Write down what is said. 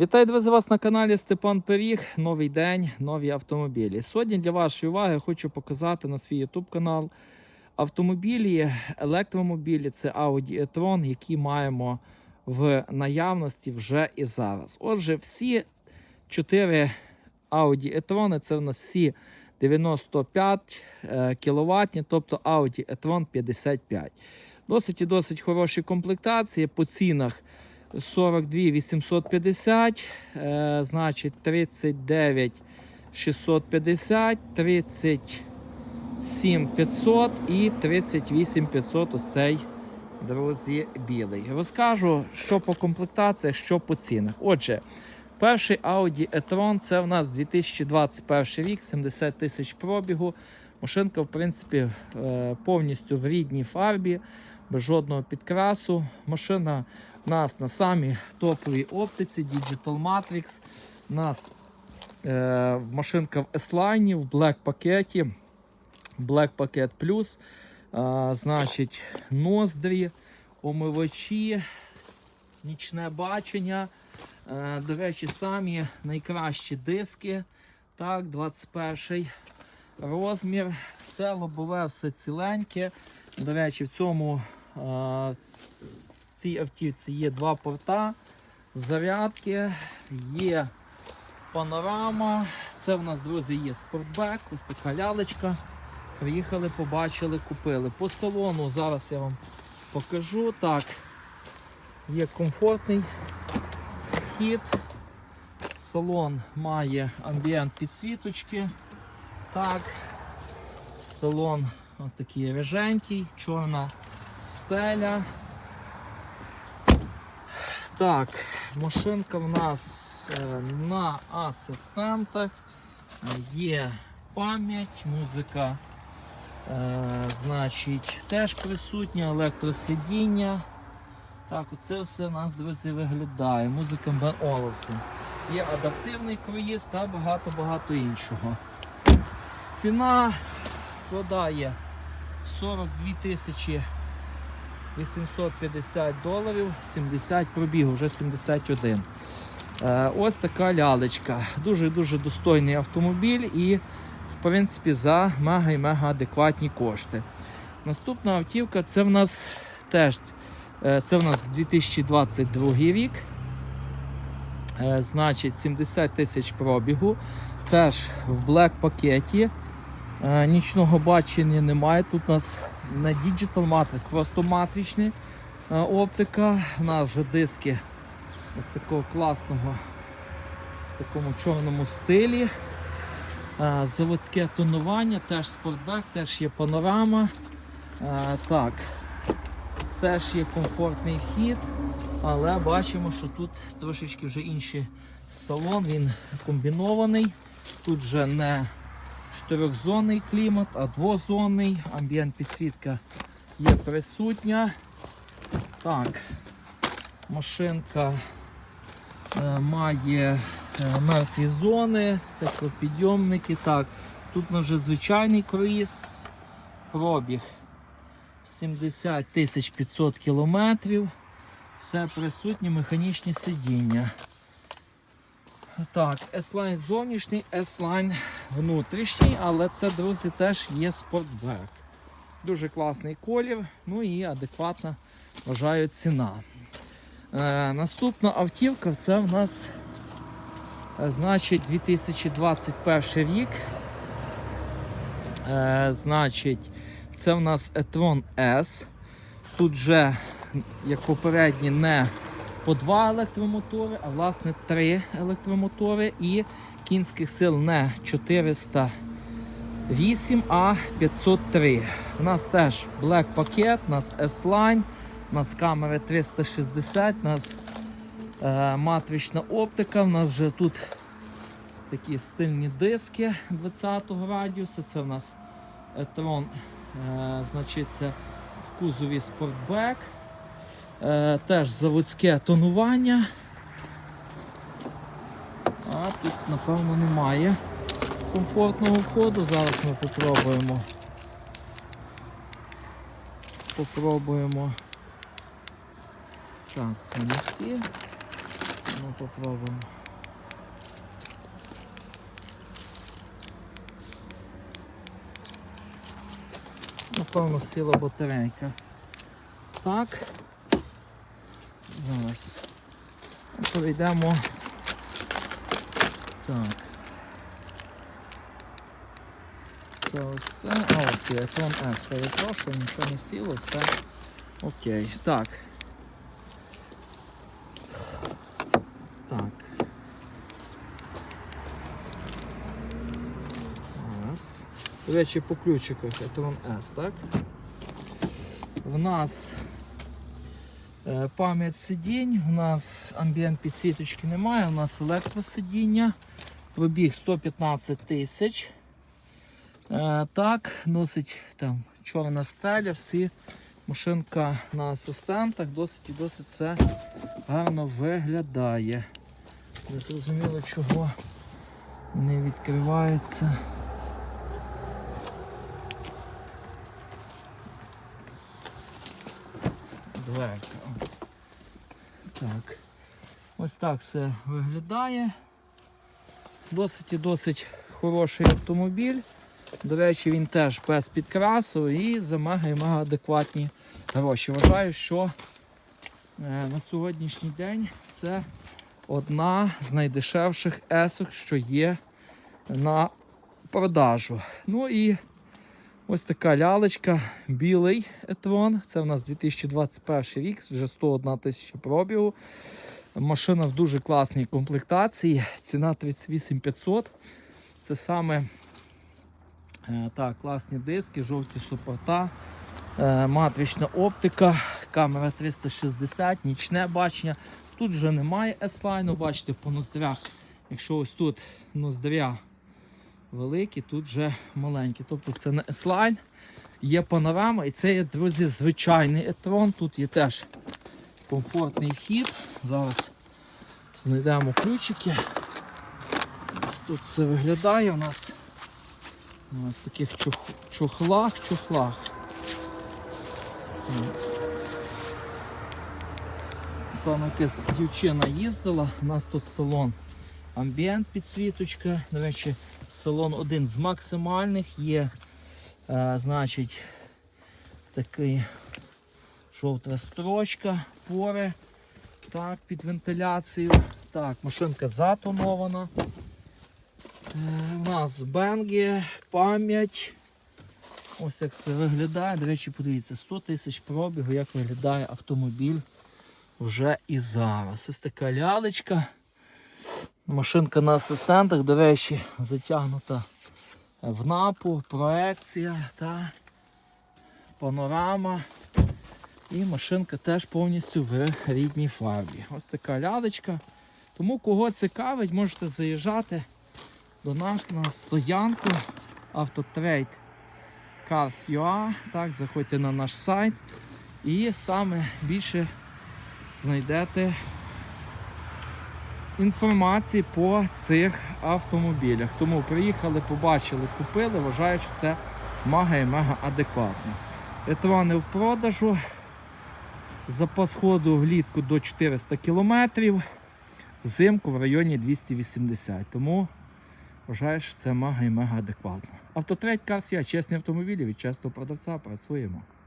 Вітаю друзі, вас на каналі Степан Пиріг. Новий день, нові автомобілі. Сьогодні для вашої уваги хочу показати на свій YouTube канал автомобілі, електромобілі. Це Audi e-tron, які маємо в наявності вже і зараз. Отже, всі чотири Audi e-tron, це в нас всі 95 кВт, тобто Audi e-tron 55. Досить і досить хороші комплектації по цінах. 42 850, е, значить 39 650, 37 500 і 38 500 ось друзі, білий. Розкажу, що по комплектаціях, що по цінах. Отже, перший Audi e-tron це в нас 2021 рік, 70 тисяч пробігу. Машинка, в принципі, е, повністю в рідній фарбі, без жодного підкрасу. Машина у нас на самій топовій оптиці Digital Matrix. У нас е, машинка в S-Line, в Black пакеті. Black Packet Plus. Е, значить, ноздрі, омивачі, нічне бачення. Е, до речі, самі найкращі диски. Так, 21 розмір. Все лобове, все ціленьке. До речі, в цьому е, в цій автівці є два порта, зарядки, є панорама. Це в нас, друзі, є спортбек, ось така лялечка. Приїхали, побачили, купили. По салону зараз я вам покажу. Так, є комфортний хід. Салон має амбієнт підсвіточки. Так, салон такий реженький, чорна стеля. Так, машинка в нас е, на асистентах. Є пам'ять, музика, е, значить, теж присутня, електросидіння. Так, оце все у нас, друзі, виглядає. Музика Бен Оловсен. Є адаптивний круїз та багато-багато іншого. Ціна складає 42 тисячі 850 доларів, 70 пробігу, вже 71. Е, ось така лялечка. Дуже-дуже достойний автомобіль і, в принципі, за мега і мега адекватні кошти. Наступна автівка це в нас теж е, це в нас 2022 рік. Е, значить, 70 тисяч пробігу. Теж в блек пакеті. Нічного бачення немає. Тут у нас не Digital Matrix, просто матрична е, оптика. У нас вже диски ось такого класного в такому чорному стилі. Е, Заводське тонування, теж спортбек, теж є панорама. Е, Так, теж є комфортний хід, але бачимо, що тут трошечки вже інший салон, він комбінований. Тут вже не чотирьохзонний клімат, а двозонний. Амбієнт підсвітка є присутня. Так, машинка е, має е, мертві зони, стеклопідйомники. Так, тут вже звичайний круїз, пробіг 70 тисяч 500 кілометрів. Все присутні механічні сидіння. Так, S-Line зовнішній, S-Line внутрішній, але це, друзі, теж є спортбек. Дуже класний колір, ну і адекватна, вважаю, ціна. Е, наступна автівка це в нас е, значить 2021 рік. Е, значить, це в нас e-tron S. Тут вже, як попередні, не по два електромотори, а власне три електромотори і кінських сил не 408, а 503. У нас теж Black пакет, у нас S-Line, у нас камери 360, у нас е, матрична оптика, у нас вже тут такі стильні диски 20-го радіуса. Це у нас Etron, е, значить, це в кузові Sportback. Е, теж заводське тонування. А тут, напевно, немає комфортного входу. Зараз ми попробуємо. Попробуємо. Так, це не всі. Ну, попробуємо. Напевно, сіла батарейка. Так. Зараз. Перейдемо. Так. Це це. А, окей, iPhone S. Перепрошую, нічого не сіло, все. Окей. Так. Так. Раз. До речі, по ключиках Etron S, так? В нас пам'ять сидінь, у нас амбієнт підсвіточки немає, у нас електросидіння, пробіг 115 тисяч. Е, так, носить там чорна стеля, всі машинка на асистентах, досить і досить все гарно виглядає. Не зрозуміло, чого не відкривається. Дверка. Ось. Так. Ось так все виглядає. Досить і досить хороший автомобіль. До речі, він теж без підкрасу і за мега-мега адекватні гроші. Вважаю, що е, на сьогоднішній день це одна з найдешевших есок, що є на продажу. Ну і ось така лялечка, білий етрон. Це в нас 2021 рік, вже 101 тисяча пробігу. Машина в дуже класній комплектації. Ціна 38 500. Це саме е, так, класні диски, жовті супорта, е, матрична оптика, камера 360, нічне бачення. Тут вже немає S-Line, бачите, по ноздрях. Якщо ось тут ноздря великі, тут вже маленькі. Тобто це не S-Line, є панорама і це є, друзі, звичайний етрон. Тут є теж комфортний хід. Зараз знайдемо ключики. Ось тут все виглядає у нас. У нас таких чух, чохлах. Так. Напевно, якась дівчина їздила. У нас тут салон амбієнт підсвіточка. До речі, салон один з максимальних є, е, значить, такий жовта строчка, пори. Так, під вентиляцію. Так, машинка затонована. Е, У нас бенги, пам'ять. Ось як все виглядає. До речі, подивіться, 100 тисяч пробігу, як виглядає автомобіль вже і зараз. Ось така лялечка. Машинка на асистентах, до речі, затягнута в напу, проекція та панорама. І машинка теж повністю в рідній фарбі. Ось така лялечка. Тому кого цікавить, можете заїжджати до нас на стоянку Автотрейд Cars.ua. Так, заходьте на наш сайт і саме більше знайдете інформації по цих автомобілях. Тому приїхали, побачили, купили. Вважаю, що це мага і мега адекватно. Етрони в продажу. Запас ходу влітку до 400 км, взимку в районі 280 Тому вважаю, що це мага і мега адекватно. Автотрейд Cars.ua, чесні автомобілі від чесного продавця працюємо.